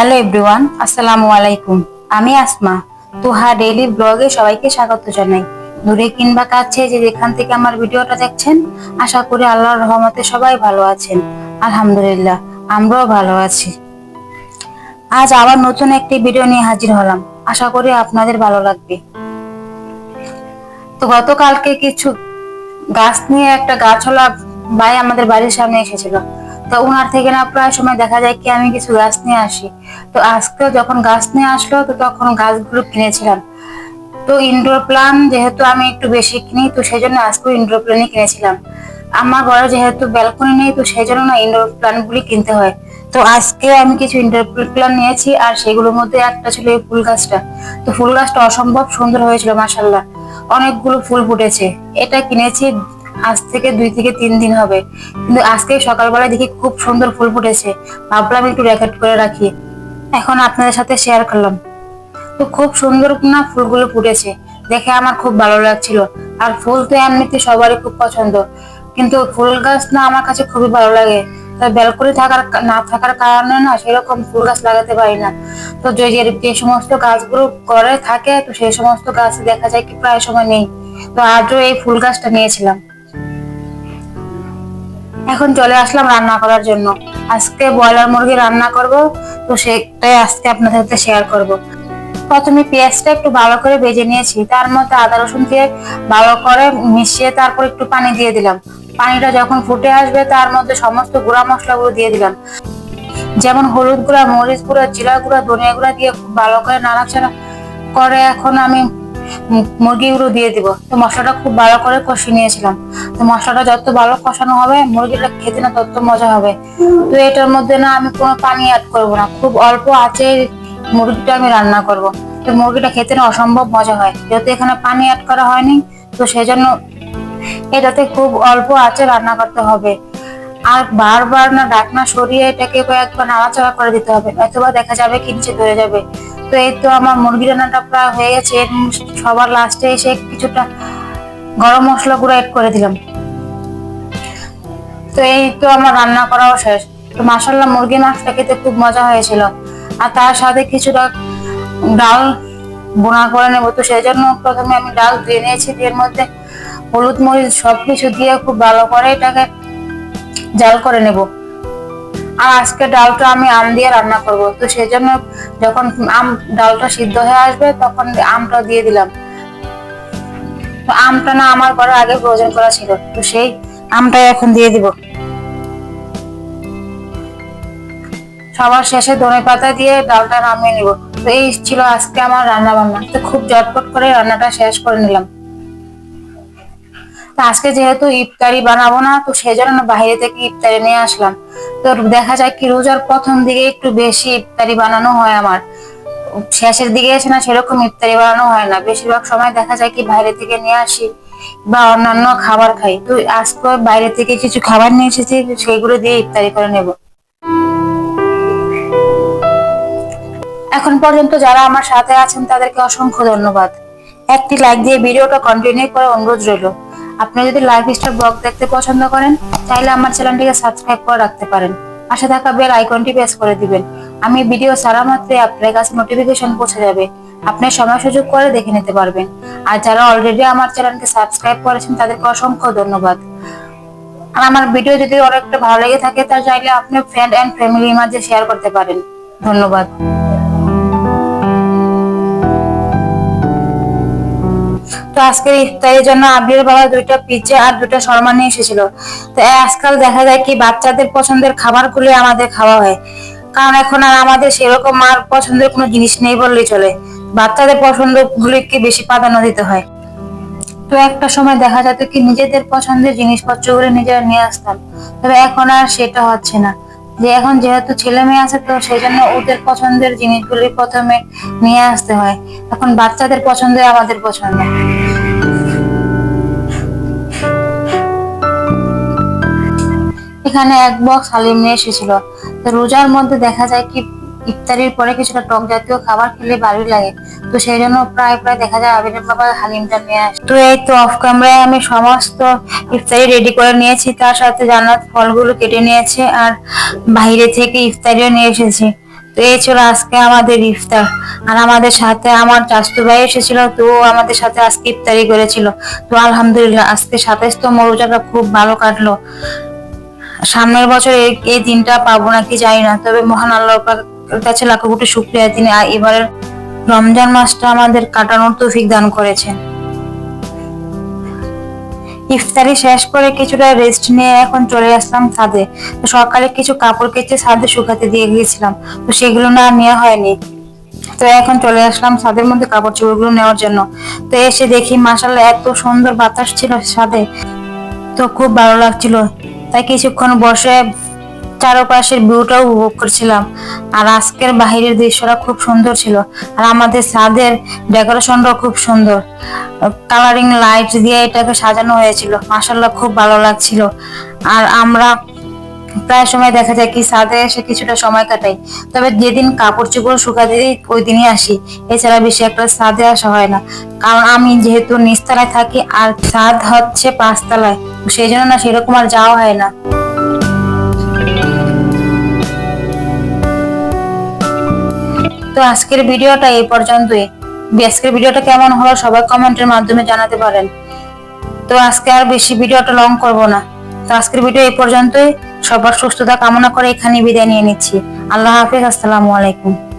Hello everyone, আসসালামু আলাইকুম। আমি আসমা, তুহা ডেইলি ব্লগে সবাইকে স্বাগত জানাই। দূরে কিংবা কাছে যে যেখান থেকে আমার ভিডিওটা দেখছেন, আশা করি আল্লাহর রহমতে সবাই ভালো আছেন। আলহামদুলিল্লাহ, আমরাও ভালো আছি। আজ আবার নতুন একটি ভিডিও নিয়ে হাজির হলাম। আশা করি আপনাদের ভালো লাগবে। তো গতকালকে কিছু গাছ নিয়ে একটা গাছওয়ালা ভাই আমাদের বাড়ির সামনে এসেছিল। তো ওনার থেকে না প্রায় সময় দেখা যায় কি আমি কিছু গাছ নিয়ে আসি। তো আজকে যখন গাছ নিয়ে আসলো, তো তখন গাছগুলো কিনেছিলাম। তো ইনডোর প্লান যেহেতু আমি একটু বেশি কিনি, তো সেই জন্য আজকে ইনডোর প্ল্যানই কিনেছিলাম। আমার ঘরে যেহেতু ব্যালকনি নেই, তো সেই জন্য না ইনডোর প্ল্যান্টগুলি কিনতে হয়। তো আজকে আমি কিছু ইনডোর প্ল্যান নিয়েছি, আর সেগুলোর মধ্যে একটা ছিল এই ফুল গাছটা। তো ফুল গাছটা অসম্ভব সুন্দর হয়েছিল মাসাল্লাহ অনেকগুলো ফুল ফুটেছে। এটা কিনেছি আজ থেকে দুই থেকে তিন দিন হবে। কিন্তু আজকে সকালবেলা দেখি খুব সুন্দর ফুল ফুটেছে। ভাবলাম একটু রেকর্ড করে রাখি। এখন আপনাদের সাথে শেয়ার করলাম। তো খুব সুন্দর না ফুলগুলো ফুটেছে। দেখে আমার খুব ভালো লাগছিল। আর ফুল তো এমনিতে সবারই খুব পছন্দ। কিন্তু ফুল গাছ না আমার কাছে খুবই ভালো লাগে। তাই ব্যালকনি থাকার না থাকার কারণে না সেরকম ফুল গাছ লাগাতে পারি না। তো যে যে- সমস্ত গাছগুলো করে থাকে, তো সেই সমস্ত গাছ দেখা যায় কি প্রায় সময় নেই। তো আজও এই ফুল গাছটা নিয়েছিলাম। এখন চলে আসলাম রান্না করার জন্য। আজকে ব্রয়লার মুরগি রান্না করব, তো সেটাই আজকে আপনাদের সাথে শেয়ার করব। প্রথমে পেঁয়াজটা একটু ভালো করে ভেজে নিয়েছি, তার মধ্যে আদা, রসুন দিয়ে ভালো করে মিশিয়ে তারপর একটু পানি দিয়ে দিলাম। পানিটা যখন ফুটে আসবে, তার মধ্যে সমস্ত গুঁড়া মশলাগুলো দিয়ে দিলাম। যেমন হলুদ গুঁড়া, মরিচ গুঁড়া, জিরা গুঁড়া, ধনিয়া গুঁড়া দিয়ে ভালো করে নাড়াচাড়া করে এখন আমি মুরগিগুলো দিয়ে দিব। তো মশলাটা খুব ভালো করে কষিয়ে নিয়েছিলাম। তো মশলাটা যত ভালো কষানো হবে, মুরগিটা খেতে না তত মজা হবে। তো এটার মধ্যে না আমি কোনো পানি অ্যাড করব না। খুব অল্প আছে মুরগিটা আমি রান্না করব। তো মুরগিটা খেতে না অসম্ভব মজা হয়। যেহেতু এখানে পানি অ্যাড করা হয়নি, তো সেই জন্য এটাতে খুব অল্প আছে রান্না করতে হবে। আর বারবার না ডাকনা সরিয়ে এটাকে কয়েকবার নাড়াচাড়া করে দিতে হবে। অথবা দেখা যাবে কি নিচে ধরে যাবে। তো এই তো আমার মুরগি রান্নাটা প্রায় হয়ে গেছে। সবার লাস্টে এসে কিছুটা গরম মশলা গুঁড়ো এড করে দিলাম। তো এই তো আমার রান্না করাও শেষ। তো মাসাল্লাহ মুরগি মাছটা খেতে খুব মজা হয়েছিল। আর তার সাথে কিছুটা ডাল বোনা করে নেব। তো সেই জন্য প্রথমে আমি ডাল ধুয়ে নিয়েছি। এর মধ্যে হলুদ মরিচ সবকিছু দিয়ে খুব ভালো করে এটাকে জাল করে নেব। আর আজকে ডালটা আমি আম দিয়ে রান্না করব। তো সেই জন্য যখন আম, ডালটা সিদ্ধ হয়ে আসবে তখন আমটা দিয়ে দিলাম। তো আমটা না আমার ঘরে আগে প্রয়োজন করা ছিল। তো সেই আমটাই এখন দিয়ে দিব। সবার শেষে ধনে পাতা দিয়ে ডালটা নামিয়ে নিব। তো এই ছিল আজকে আমার রান্না বান্না তো খুব ঝটপট করে রান্নাটা শেষ করে নিলাম। আজকে যেহেতু ইফতারি বানাবো না, তো সেই জন্য বাইরে থেকে ইফতারি নিয়ে আসলাম। তো দেখা যায় কি রোজার প্রথম দিকে একটু বেশি ইফতারি বানানো হয় আমার। শেষের দিকে এসে না সেরকম ইফতারি বানানো হয় না। বেশিরভাগ সময় দেখা যায় কি বাইরে থেকে নিয়ে আসি বা অন্যান্য খাবার খাই। তো আজকে বাইরে থেকে কিছু খাবার নিয়ে এসেছি, সেইগুলো দিয়ে ইফতারি করে নেব। এখন পর্যন্ত যারা আমার সাথে আছেন তাদেরকে অসংখ্য ধন্যবাদ। একটি লাইক দিয়ে ভিডিওটা কন্টিনিউ করে অনুরোধ রইল। আপনি যদি লাইফ স্টাইল ব্লগ দেখতে পছন্দ করেন তাহলে আমার চ্যানেলটিকে সাবস্ক্রাইব করে রাখতে পারেন। পাশে থাকা বেল আইকনটি প্রেস করে দিবেন। আমি ভিডিও সারা মাত্রই আপনার কাছে নোটিফিকেশন পৌঁছে যাবে। আপনি সময় সুযোগ করে দেখে নিতে পারবেন। আর যারা অলরেডি আমার চ্যানেলকে সাবস্ক্রাইব করেছেন, তাদেরকে অসংখ্য ধন্যবাদ। আর আমার ভিডিও যদি অনেকটা ভালো লেগে থাকে তা চাইলে আপনি ফ্রেন্ড এন্ড ফ্যামিলির মাঝে শেয়ার করতে পারেন। ধন্যবাদ। আজকের ইফতারের জন্য আবির বাবা দুইটা পিজ্জা আর দুইটা শর্মা নিয়ে এসেছিল। তো আজকাল দেখা যায় কি বাচ্চাদের পছন্দের খাবারগুলো আমাদের খাওয়া হয়। কারণ এখন আর আমাদের সেরকম আর পছন্দের কোনো জিনিস নেই বললেই চলে। বাচ্চাদের পছন্দ গুলিকে বেশি প্রাধান্য দিতে হয়। তো একটা সময় দেখা যেত কি নিজেদের পছন্দের জিনিসপত্রগুলো নিজেরা নিয়ে আসতাম। তবে এখন আর সেটা হচ্ছে না। যে এখন যেহেতু ছেলে মেয়ে আছে তো সেই জন্য ওদের পছন্দের জিনিসগুলি প্রথমে নিয়ে আসতে হয়। এখন বাচ্চাদের পছন্দের আমাদের পছন্দ। এখানে এক বক্স হালিম নিয়ে এসেছিল। তো রোজার মধ্যে দেখা যায় কি, ইফতারির পরে কিছুটা টক জাতীয় খাবার খেলে ভালোই লাগে। তো সেই জন্য প্রায় প্রায় দেখা যায় আবিরের বাবা হালিমটা নিয়ে আসে। তো এই তো অফ ক্যামেরায় আমি সমস্ত ইফতারি রেডি করে নিয়েছি। তার সাথে জান্নাত ফলগুলো কেটে নিয়েছে আর বাইরে থেকে ইফতারিও নিয়ে এসেছি। তো এই ছিল আজকে আমাদের ইফতার। আর আমাদের সাথে আমার চাস্তু ভাই এসেছিল, তো আমাদের সাথে আজকে ইফতারি করেছিল। তো আলহামদুলিল্লাহ, আজকে সাতাইশতম রোজাটা খুব ভালো কাটলো। সামনের বছর এই দিনটা পাবো নাকি জানি না, তবে মহান আল্লাহর কাছে লাখো কোটি শুক্রিয়া তিনি এবারের রমজান মাসটা আমাদের কাটানোর তৌফিক দান করেছেন। ইফতারি শেষ করে কিছুটা রেস্ট নিয়ে এখন চলে আসলাম ছাদে। সকালে কিছু কাপড় কেচে ছাদে শুকাতে দিয়ে গিয়েছিলাম, তো সেগুলো না নেওয়া হয়নি। তো এখন চলে আসলাম ছাদের মধ্যে কাপড় চোপড়গুলো নেওয়ার জন্য। তো এসে দেখি মাসাল্লাহ এত সুন্দর বাতাস ছিল ছাদে, তো খুব ভালো লাগছিল। তাই কিছুক্ষণ বসে চারপাশের ভিউটাও উপভোগ করছিলাম। আর আজকের বাহিরের দৃশ্যটা খুব সুন্দর ছিল। আর আমাদের ছাদের ডেকোরেশনটাও খুব সুন্দর। কালারিং লাইট দিয়ে এটাকে সাজানো হয়েছিল। মাসাল্লাহ খুব ভালো লাগছিল। আর আমরা প্রায় সময় দেখা যায় কি ছাদে এসে কিছুটা সময় কাটাই। তবে যেদিন কাপড় চোপড় শুকাতে দিই, ওই দিনই আসি। এছাড়া বেশি একটা ছাদে আসা হয় না। কারণ আমি যেহেতু নিচতলায় থাকি, আর ছাদ হচ্ছে পাঁচতলায়। সেই জন্য না সেরকম আর যাওয়া হয় না। তো আজকের ভিডিওটা এই পর্যন্তই। আজকের ভিডিওটা কেমন হলো সবাই কমেন্টের মাধ্যমে জানাতে পারেন। তো আজকে আর বেশি ভিডিওটা লং করব না। তো আজকের ভিডিও এই পর্যন্তই। সবার সুস্থতা কামনা করে এখানে বিদায় নিয়ে নিচ্ছি। আল্লাহ হাফিজ, আসসালামু আলাইকুম।